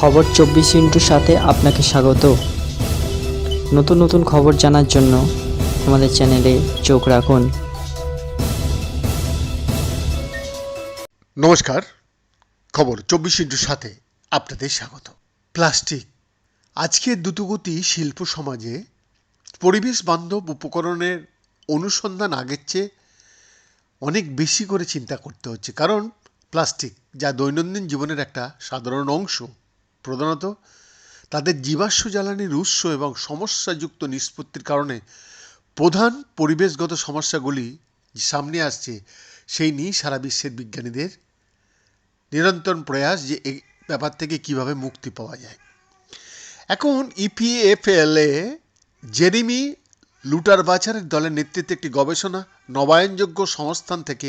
খবর চব্বিশ ইন্টুর সাথে আপনাকে স্বাগত। নতুন নতুন খবর জানার জন্য আমাদের চ্যানেলে চোখ রাখুন। নমস্কার, খবর চব্বিশ ইন্টুর সাথে আপনাদের স্বাগত। প্লাস্টিক, আজকের দ্রুতগতি শিল্প সমাজে পরিবেশ বান্ধব উপকরণের অনুসন্ধান আগের চেয়ে অনেক বেশি করে চিন্তা করতে হচ্ছে। কারণ প্লাস্টিক যা দৈনন্দিন জীবনের একটা সাধারণ অংশ প্রধানত, তাদের জীবাশ্ম জ্বালানির উৎস এবং সমস্যাযুক্ত নিষ্পত্তির কারণে প্রধান পরিবেশগত সমস্যাগুলি সামনে আসছে, সেই নিয়েই সারা বিশ্বের বিজ্ঞানীদের নিরন্তর প্রয়াস যে এই ব্যাপার থেকে কীভাবে মুক্তি পাওয়া যায়। এখন E ইপিএফএলএ জেরিমি লুটার বাছারের দলের নেতৃত্বে একটি গবেষণা, নবায়নযোগ্য সংস্থান থেকে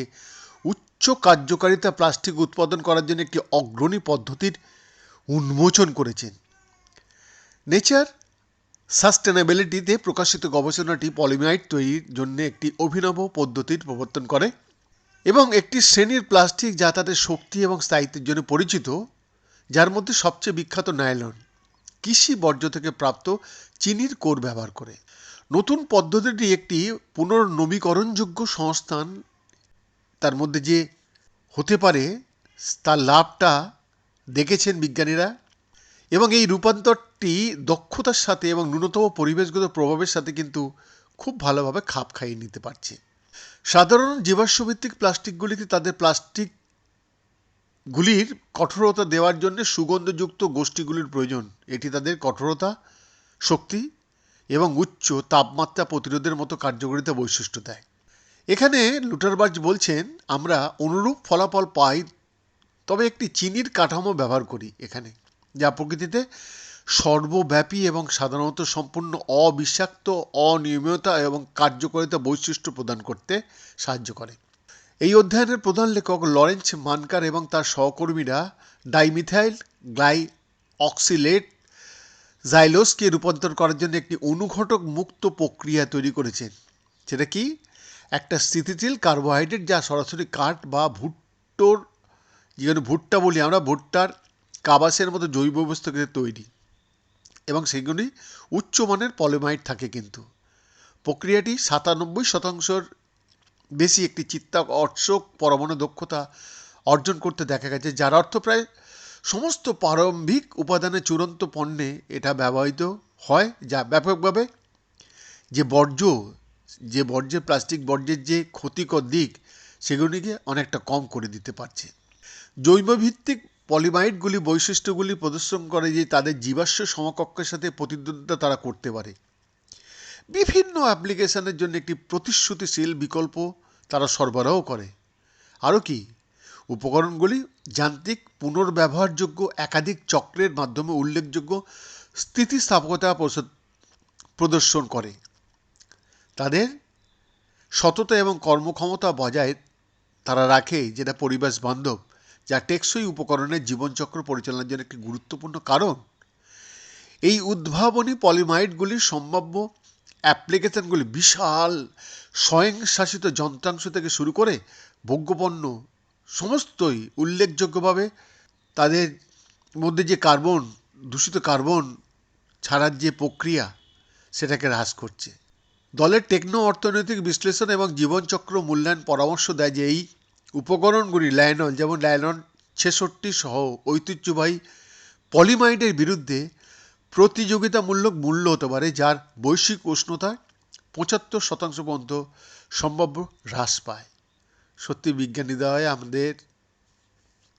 উচ্চ কার্যকারিতা প্লাস্টিক উৎপাদন করার জন্য একটি অগ্রণী পদ্ধতির উন্মোচন করেছেন। নেচার সাস্টেনেবিলিটিতে প্রকাশিত গবেষণাটি পলিমাইড তৈরির জন্য একটি অভিনব পদ্ধতির প্রবর্তন করে এবং একটি শ্রেণির প্লাস্টিক যা তাদের শক্তি এবং স্থায়িত্বের জন্য পরিচিত, যার মধ্যে সবচেয়ে বিখ্যাত নাইলন। কৃষি বর্জ্য থেকে প্রাপ্ত চিনির কোর ব্যবহার করে। নতুন পদ্ধতিটি একটি পুনর্নবীকরণযোগ্য সংস্থান, তার মধ্যে যে হতে পারে, তার লাভটা দেখেছেন বিজ্ঞানীরা? এবং এই রূপান্তরটি দক্ষতার সাথে এবং ন্যূনতম পরিবেশগত প্রভাবের সাথে কিন্তু খুব ভালোভাবে খাপ খাইয়ে নিতে পারছে। সাধারণ জীবাশ্মভিত্তিক প্লাস্টিকগুলিতে তাদের প্লাস্টিকগুলির কঠোরতা দেওয়ার জন্য সুগন্ধযুক্ত গোষ্ঠীগুলির প্রয়োজন। এটি তাদের কঠোরতা, শক্তি এবং উচ্চ তাপমাত্রা প্রতিরোধের মতো কার্যকারিতা বৈশিষ্ট্য দেয়। এখানে লুটারবার্জ বলছেন, আমরা অনুরূপ ফলাফল পাই তবে একটি চিনির কাঠামো ব্যবহার করি এখানে, যা প্রকৃতিতে সর্বব্যাপী এবং সাধারণত সম্পূর্ণ অবিষাক্ত, অনিয়মিততা এবং কার্যকারিতা বৈশিষ্ট্য প্রদান করতে সাহায্য করে। এই অধ্যয়নের প্রধান লেখক লরেন্স মানকার এবং তার সহকর্মীরা ডাইমিথাইল গ্লাই অক্সিলেট জাইলোসকে রূপান্তর করার জন্য একটি অনুঘটক মুক্ত প্রক্রিয়া তৈরি করেছেন। সেটা কি? একটা স্থিতিশীল কার্বোহাইড্রেট যা সরাসরি কাঠ বা ভুট্টোর যেখানে ভুট্টা বলি আমরা, ভুট্টার কাবাসের মতো জৈব বস্তু তৈরি। এবং সেগুলি উচ্চমানের পলিমাইড থাকে কিন্তু। প্রক্রিয়াটি সাতানব্বই শতাংশর বেশি একটি চিত্তাকর্ষক পরমাণু দক্ষতা অর্জন করতে দেখা গেছে, যার অর্থ প্রায় সমস্ত প্রারম্ভিক উপাদানের চূড়ান্ত পণ্যে এটা ব্যবহৃত হয়, যা ব্যাপকভাবে যে বর্জ্য, যে বর্জ্যের, প্লাস্টিক বর্জ্যের যে ক্ষতিকর দিক, সেগুলিকে অনেকটা কম করে দিতে পারছে। জৈবভিত্তিক পলিমাইডগুলি বৈশিষ্ট্যগুলি প্রদর্শন করে যে তাদের জীবাশ্ম সমকক্ষের সাথে প্রতিদ্বন্দ্বিতা তারা করতে পারে। বিভিন্ন অ্যাপ্লিকেশনের জন্য একটি প্রতিশ্রুতিশীল বিকল্প তারা সরবরাহ করে। আরও কি, উপকরণগুলি যান্ত্রিক পুনর্ব্যবহারযোগ্য একাধিক চক্রের মাধ্যমে উল্লেখযোগ্য স্থিতিস্থাপকতা প্রদর্শন করে। তাদের সততা এবং কর্মক্ষমতা বজায় তারা রাখে, যেটা পরিবেশ বান্ধব যা টেকসই উপকরণের জীবনচক্র পরিচালনার জন্য একটি গুরুত্বপূর্ণ কারণ। এই উদ্ভাবনী পলিমাইডগুলির সম্ভাব্য অ্যাপ্লিকেশনগুলি বিশাল স্বয়ংশাসিত যন্ত্রাংশ থেকে শুরু করে ভোগ্যপণ্য সমস্তই উল্লেখযোগ্যভাবে তাদের মধ্যে যে কার্বন, দূষিত কার্বন ছাড়ার যে প্রক্রিয়া, সেটাকে হ্রাস করছে। দলের টেকনো অর্থনৈতিক বিশ্লেষণ এবং জীবনচক্র মূল্যায়ন পরামর্শ দেয় যে এই উপকরণগুলি লাইনল, যেমন লাইনন ছেষট্টি সহ ঐতিহ্যবাহী পলিমাইডের বিরুদ্ধে প্রতিযোগিতামূলক মূল্য হতে পারে, যার বৈশ্বিক উষ্ণতায় পঁচাত্তর শতাংশ পর্যন্ত সম্ভাব্য হ্রাস পায়। সত্যি বিজ্ঞানী দেওয়ায় আমাদের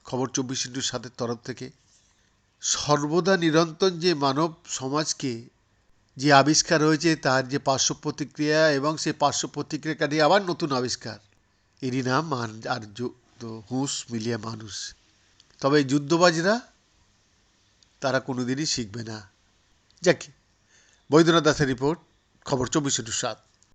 খবর চব্বিশ ইন্টুর সাথে তরফ থেকে, সর্বদা নিরন্তর যে মানব সমাজকে যে আবিষ্কার হয়েছে, তার যে পার্শ্ব প্রতিক্রিয়া এবং সেই পার্শ্ব প্রতিক্রিয়া কাটিয়ে আবার নতুন আবিষ্কার। এরই নাম আর যুদ্ধ হুঁশ মিলিয়ে মানুষ। তবে যুদ্ধবাজরা, তারা কোনোদিনই শিখবে না। যাক, বৈদ্যনাথ দাসের রিপোর্ট, খবর চব্বিশ সাত।